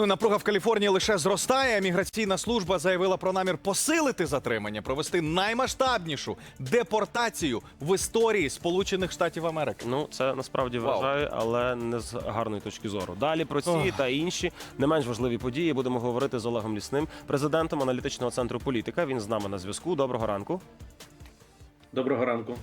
Ну, напруга в Каліфорнії лише зростає. Міграційна служба заявила про намір посилити затримання, провести наймасштабнішу депортацію в історії Сполучених Штатів Америки. Ну, це насправді Вау. вражає, але не з гарної точки зору. Далі про ці Ох. та інші не менш важливі події будемо говорити з Олегом Лісним, президентом аналітичного центру політика. Він з нами на зв'язку. Доброго ранку. Доброго ранку.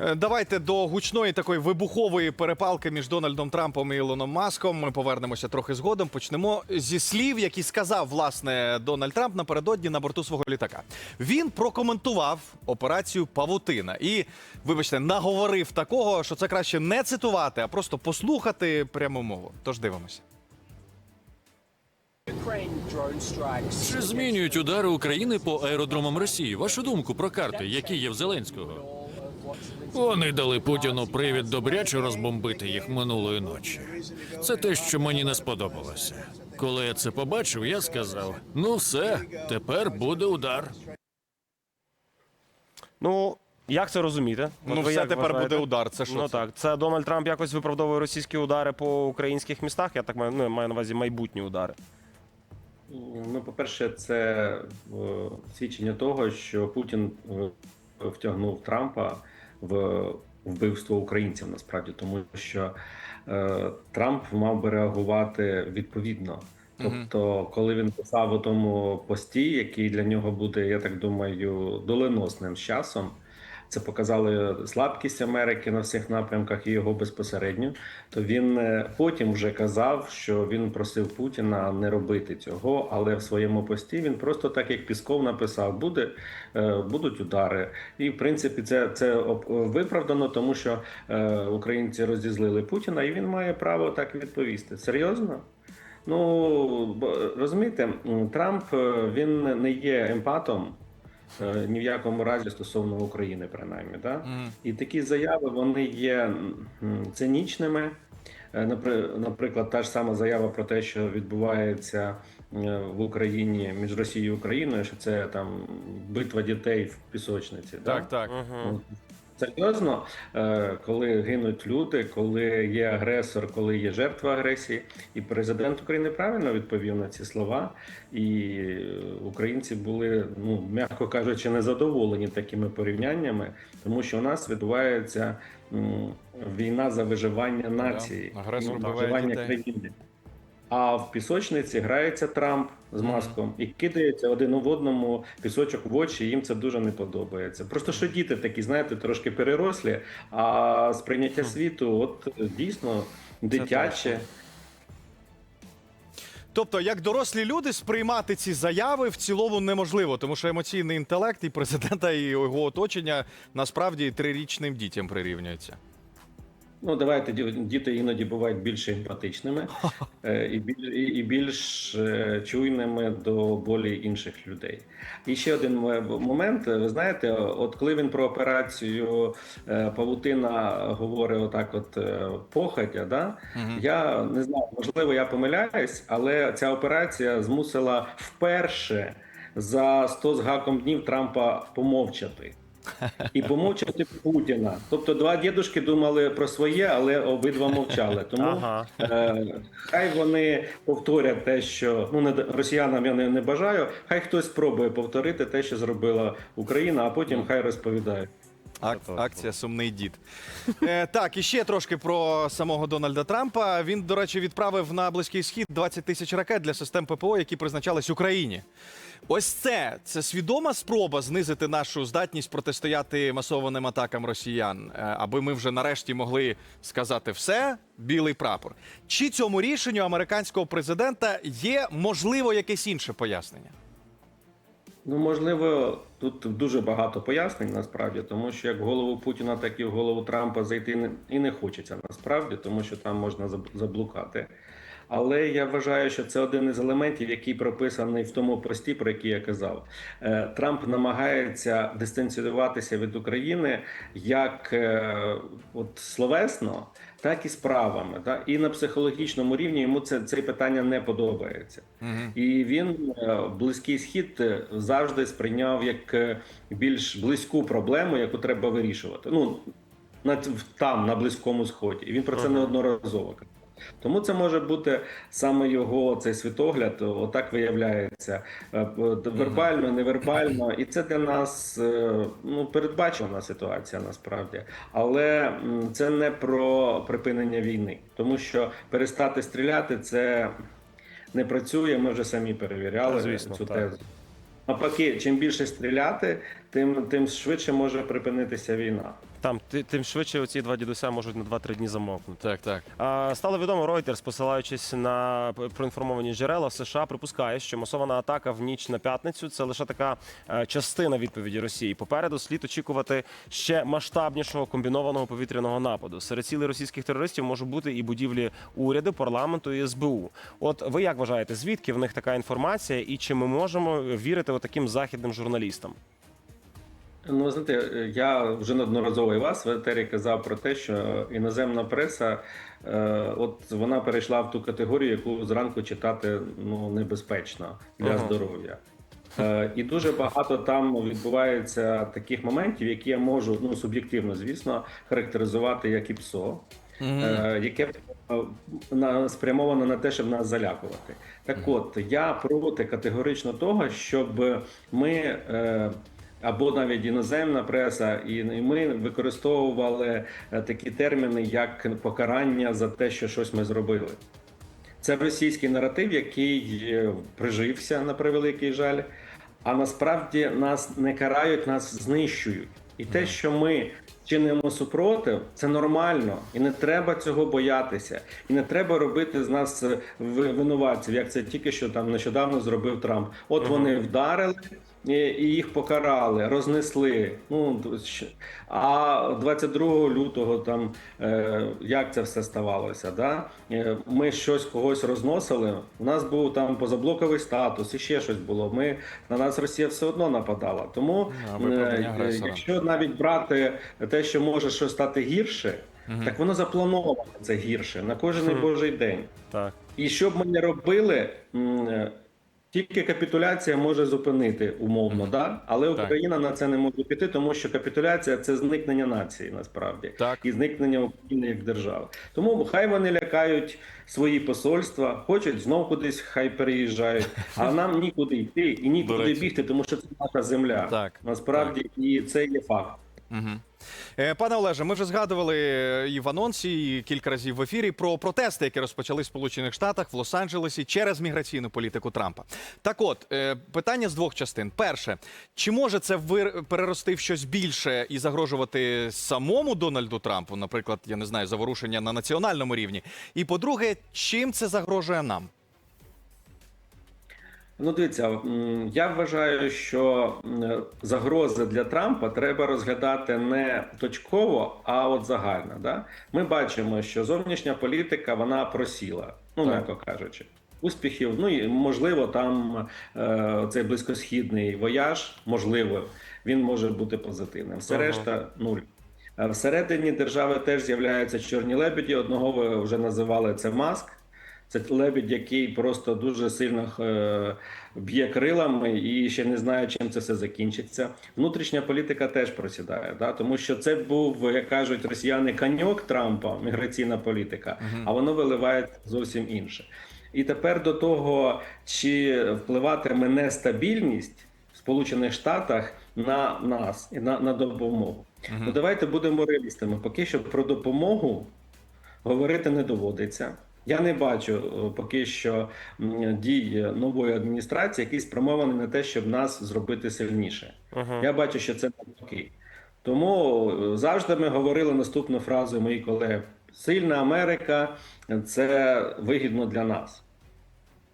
Е, Давайте до гучної такої вибухової перепалки між Дональдом Трампом і Ілоном Маском. Ми повернемося трохи згодом. Почнемо зі слів, які сказав власне Дональд Трамп напередодні на борту свого літака. Він прокоментував операцію Павутина і, вибачте, наговорив такого, що це краще не цитувати, а просто послухати пряму мову. Тож дивимося. Чи змінюють удари України по аеродромам Росії? Вашу думку про карти, які є в Зеленського? Вони дали Путіну привід добряче розбомбити їх минулої ночі. Це те, що мені не сподобалося. Коли я це побачив, я сказав: ну все, тепер буде удар. Ну. Як це розуміти? Ну, все як тепер буде удар. Це що? Ну це? так, це Дональд Трамп якось виправдовує російські удари по українських містах. Я так маю, ну, я маю на увазі майбутні удари. Ну, по-перше, це е, свідчення того, що Путін е, втягнув Трампа в вбивство українців насправді, тому що е, Трамп мав би реагувати відповідно. Тобто, коли він писав у тому пості, який для нього буде, я так думаю, доленосним з часом. Це показали слабкість Америки на всіх напрямках і його безпосередньо. То він е, потім вже казав, що він просив Путіна не робити цього, але в своєму пості він просто так як Пісков написав: буде е, будуть удари. І в принципі, це, це виправдано, тому що е, українці розізлили Путіна, і він має право так відповісти. Серйозно? Ну розумієте, Трамп е, він не є емпатом. Е, Ні в якому разі стосовно України, принаймні, да? Mm. і такі заяви вони є цинічними. Е, Наприклад, та ж сама заява про те, що відбувається е, в Україні між Росією і Україною, що це там битва дітей в пісочниці. да? Так, так. Угу. Ну, Серйозно, е, коли гинуть люди, коли є агресор, коли є жертва агресії, і президент України правильно відповів на ці слова, і е, українці були, ну м'яко кажучи, незадоволені такими порівняннями, тому що у нас відбувається війна за виживання нації, Агресор ну, виживання країни. А в пісочниці грається Трамп з маском і кидається один в одному пісочок в очі. Їм це дуже не подобається. Просто що діти такі, знаєте, трошки перерослі, а сприйняття світу, от дійсно дитяче. Тобто, як дорослі люди сприймати ці заяви в цілому неможливо, тому що емоційний інтелект і президента, і його оточення насправді трирічним дітям прирівнюється. Ну давайте ді- діти іноді бувають більш емпатичними е, і біль- і- і більш е, чуйними до болі інших людей. І ще один момент. Ви знаєте, от коли він про операцію е, Павутина говорить отак, от е, похотя, да я не знаю, можливо, я помиляюсь, але ця операція змусила вперше за 100 з гаком днів Трампа помовчати. І помовчати Путіна. Тобто два дідушки думали про своє, але обидва мовчали. Тому Ага. е, хай вони повторять те, що ну не росіянам я не, не бажаю. Хай хтось спробує повторити те, що зробила Україна, а потім хай розповідає. Ак- акція Сумний дід. Е, так, і ще трошки про самого Дональда Трампа. Він, до речі, відправив на близький схід 20 тисяч ракет для систем ППО, які призначались Україні. Ось це це свідома спроба знизити нашу здатність протистояти масованим атакам росіян, е, аби ми вже нарешті могли сказати все, білий прапор. Чи цьому рішенню американського президента є можливо якесь інше пояснення? Ну, можливо, тут дуже багато пояснень насправді, тому що як голову Путіна, так і в голову Трампа зайти не, і не хочеться насправді, тому що там можна заб- заблукати. Але я вважаю, що це один із елементів, який прописаний в тому пості, про який я казав. Е, Трамп намагається дистанціюватися від України як е, от словесно, так і справами. Так? І на психологічному рівні йому це, це питання не подобається. І він е, близький схід завжди сприйняв як більш близьку проблему, яку треба вирішувати. Ну на там, на близькому сході. І він про це неодноразово. Тому це може бути саме його цей світогляд, отак виявляється е, вербально, невербально, і це для нас е, ну передбачена ситуація насправді. Але це не про припинення війни, тому що перестати стріляти це не працює. Ми вже самі перевіряли Звісно, цю так. тезу. Навпаки, чим більше стріляти, тим тим швидше може припинитися війна. Там тим швидше оці два дідуся можуть на 2-3 дні замовкнути. Так, так. А, Стало відомо, Reuters, посилаючись на проінформовані джерела, США припускає, що масована атака в ніч на п'ятницю це лише така е, частина відповіді Росії. Попереду слід очікувати ще масштабнішого комбінованого повітряного нападу. Серед цілей російських терористів можуть бути і будівлі уряду, парламенту і СБУ. От ви як вважаєте, звідки в них така інформація, і чи ми можемо вірити таким західним журналістам? Ну, знаєте, я вже неодноразово і вас в етері казав про те, що іноземна преса, е, от вона перейшла в ту категорію, яку зранку читати ну небезпечно для Ага. здоров'я. Е, і дуже багато там відбувається таких моментів, які я можу ну суб'єктивно, звісно, характеризувати як і ПСО. е, яке е, на спрямовано на те, щоб нас залякувати. Так от я проти категорично того, щоб ми. Або навіть іноземна преса, і і ми використовували е, такі терміни, як покарання за те, що щось ми зробили. Це російський наратив, який е, прижився на превеликий жаль. А насправді нас не карають, нас знищують. І те, що ми чинимо супротив, це нормально, і не треба цього боятися. І не треба робити з нас е, винуватців, як це тільки що там нещодавно зробив Трамп. От вони вдарили. І їх покарали, рознесли. Ну а 22 лютого там е, як це все ставалося? Да? Е, Ми щось когось розносили. У нас був там позаблоковий статус, і ще щось було. Ми на нас Росія все одно нападала. Тому А, е, якщо навіть брати те, що може щось стати гірше, так воно заплановано це гірше на кожен Мгм. божий день. Так. І що б ми не робили, тільки капітуляція може зупинити умовно, да? але Так. Україна на це не може піти, тому що капітуляція це зникнення нації насправді Так. і зникнення України як держави. Тому хай вони лякають свої посольства, хочуть знов кудись, хай переїжджають. А нам нікуди йти і нікуди бігти, тому що це наша земля. Так, насправді і це є факт. Угу. Пане Олеже, ми вже згадували е, і в анонсі, і кілька разів в ефірі про протести, які розпочали в Сполучених Штатах в Лос-Анджелесі через міграційну політику Трампа. Так от, е, питання з двох частин: перше, чи може це перерости в щось більше і загрожувати самому Дональду Трампу, наприклад, я не знаю, заворушення на національному рівні? І по-друге, чим це загрожує нам? Ну, дивіться, я вважаю, що загрози для Трампа треба розглядати не точково, а от загально. Да? Ми бачимо, що зовнішня політика вона просіла, ну м'яко кажучи. Успіхів, ну і можливо, там е, цей близькосхідний вояж, можливо, він може бути позитивним. Все Ага. решта нуль. Е, Всередині держави теж з'являються чорні лебеді. Одного ви вже називали це маск. Це лебідь, який просто дуже сильно е, б'є крилами і ще не знає, чим це все закінчиться. Внутрішня політика теж просідає, да? тому що це був, як кажуть росіяни, каньок Трампа, міграційна політика, а воно виливає зовсім інше. І тепер до того, чи впливатиме нестабільність в Сполучених Штатах на нас і на, на допомогу. Ну давайте будемо реалістами. Поки що про допомогу говорити не доводиться. Я не бачу е, поки що дій нової адміністрації, які спрямовані на те, щоб нас зробити сильніше. Ага. Я бачу, що це навпаки. Тому е, завжди ми говорили наступну фразу, мої колеги: сильна Америка це вигідно для нас.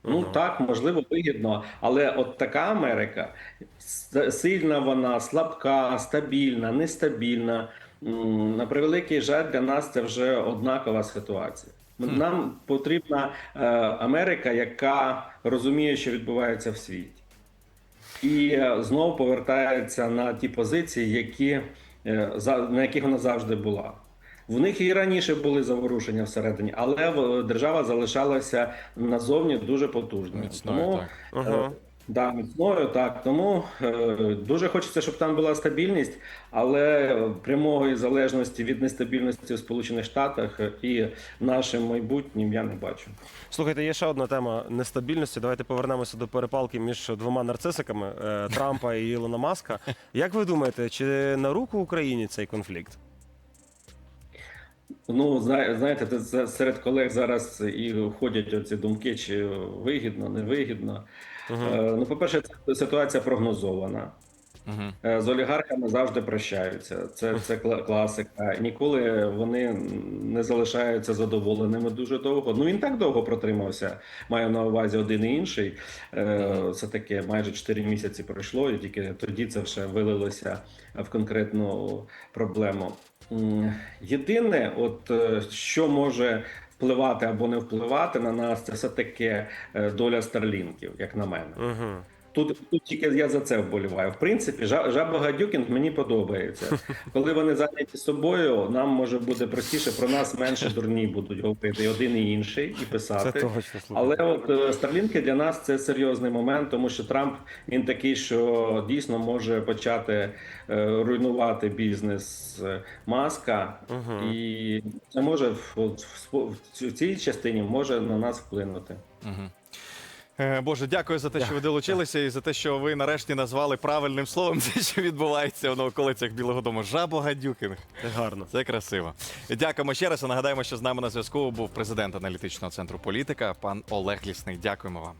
Ну так, можливо, вигідно, але от така Америка сильна вона, слабка, стабільна, нестабільна. На превеликий жаль, для нас це вже однакова ситуація. Нам потрібна е, Америка, яка розуміє, що відбувається в світі, і е, знову повертається на ті позиції, які, е, за- на яких вона завжди була. В них і раніше були заворушення всередині, але держава залишалася назовні дуже потужною. Тому. Е, Ага. Да, міцною, так. Тому е, дуже хочеться, щоб там була стабільність, але прямої залежності від нестабільності в Сполучених Штатах і нашим майбутнім я не бачу. Слухайте, є ще одна тема нестабільності. Давайте повернемося до перепалки між двома нарцисиками е, Трампа і Ілона Маска. Як ви думаєте, чи на руку Україні цей конфлікт? Ну, зна- знаєте, це- серед колег зараз і ходять оці думки, чи вигідно, не Е, Ну, по-перше, це ситуація прогнозована. Угу. З олігархами завжди прощаються. Це, це класика. Ніколи вони не залишаються задоволеними дуже довго. Ну він так довго протримався. Маю на увазі один і інший. Це таке майже 4 місяці пройшло, і тільки тоді це все вилилося в конкретну проблему. Єдине, от е, що може впливати або не впливати на нас, це все таки е, доля старлінків, як на мене. Угу. Тут, тут тільки я за це вболіваю. В принципі, жаба гадюкінг мені подобається. Коли вони зайняті собою, нам може бути простіше про нас менше дурні будуть говорити і один і інший і Це писати. точно Але от е, Старлінки для нас це серйозний момент, тому що Трамп він такий, що дійсно може почати е, руйнувати бізнес е, маска, Мгм. і це може в, в в цій частині може на нас вплинути. Угу. Е, Боже, дякую за те, що ви долучилися, і за те, що ви нарешті назвали правильним словом те, що відбувається на околицях Білого Дому. Жабогадюкінг. Гарно. Це красиво. Дякуємо ще раз. І нагадаємо, що з нами на зв'язку був президент аналітичного центру політика, пан Олег Лісний. Дякуємо вам.